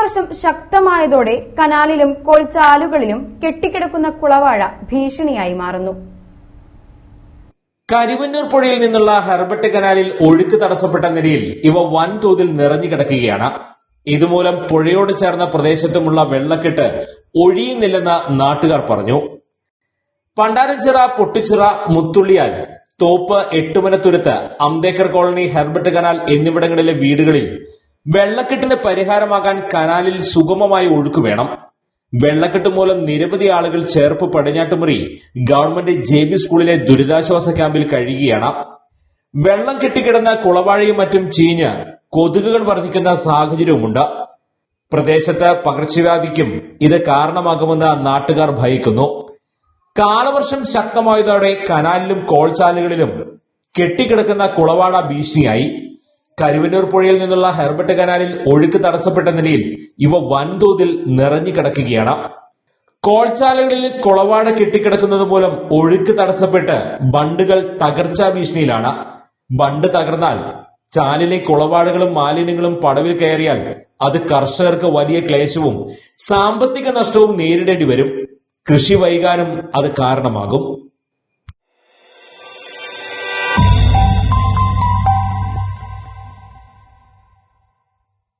കാലവർഷം ശക്തമായതോടെ കനാലിലും കൊൾച്ചാലുകളിലും കെട്ടിക്കിടക്കുന്ന കുളവാഴ ഭീഷണിയായി മാറുന്നു. കരിവന്നൂർ പുഴയിൽ നിന്നുള്ള ഹെർബട്ട് കനാലിൽ ഒഴുക്ക് തടസ്സപ്പെട്ട നിലയിൽ ഇവ വൻതോതിൽ നിറഞ്ഞു കിടക്കുകയാണ് ഇതുമൂലം പുഴയോട് ചേർന്ന പ്രദേശത്തുമുള്ള വെള്ളക്കെട്ട് ഒഴിയുന്നില്ലെന്ന് നാട്ടുകാർ പറഞ്ഞു. Pandarachira Pottichira Muthulliyal Thoppu Ettumanathuruthu Ambedkar colony Herbert canal എന്നിവിടങ്ങളിലെ വീടുകളിൽ വെള്ളക്കെട്ടിന് പരിഹാരമാകാൻ കനാലിൽ സുഗമമായി ഒഴുക്ക് വേണം. വെള്ളക്കെട്ട് മൂലം നിരവധി ആളുകൾ Cherpu Padinjattumuri government J B സ്കൂളിലെ ദുരിതാശ്വാസ ക്യാമ്പിൽ കഴിയുകയാണ്. വെള്ളം കെട്ടിക്കിടന്ന കുളവാഴയും മറ്റും ചീഞ്ഞ് കൊതുകുകൾ വർദ്ധിക്കുന്ന സാഹചര്യവുമുണ്ട്. പ്രദേശത്ത് പകർച്ചവ്യാധിക്കും ഇത് കാരണമാകുമെന്ന് നാട്ടുകാർ ഭയക്കുന്നു. കാലവർഷം ശക്തമായതോടെ കനാലിലും കോൾചാലുകളിലും കെട്ടിക്കിടക്കുന്ന കുളവാട ഭീഷണിയായി. കരുവന്നൂർ പുഴയിൽ നിന്നുള്ള ഹെർബട്ട് കനാലിൽ ഒഴുക്ക് തടസ്സപ്പെട്ട നിലയിൽ ഇവ വൻതോതിൽ നിറഞ്ഞു കിടക്കുകയാണ്. കോൾച്ചാലുകളിൽ കുളവാട കെട്ടിക്കിടക്കുന്നത് മൂലം ഒഴുക്ക് തടസ്സപ്പെട്ട് ബണ്ടുകൾ തകർച്ചാ ഭീഷണിയിലാണ്. ബണ്ട് തകർന്നാൽ ചാലിലെ കുളവാടുകളും മാലിന്യങ്ങളും പടവിൽ കയറിയാൽ അത് കർഷകർക്ക് വലിയ ക്ലേശവും സാമ്പത്തിക നഷ്ടവും നേരിടേണ്ടി വരും. കൃഷി വൈകാനും അത് കാരണമാകും.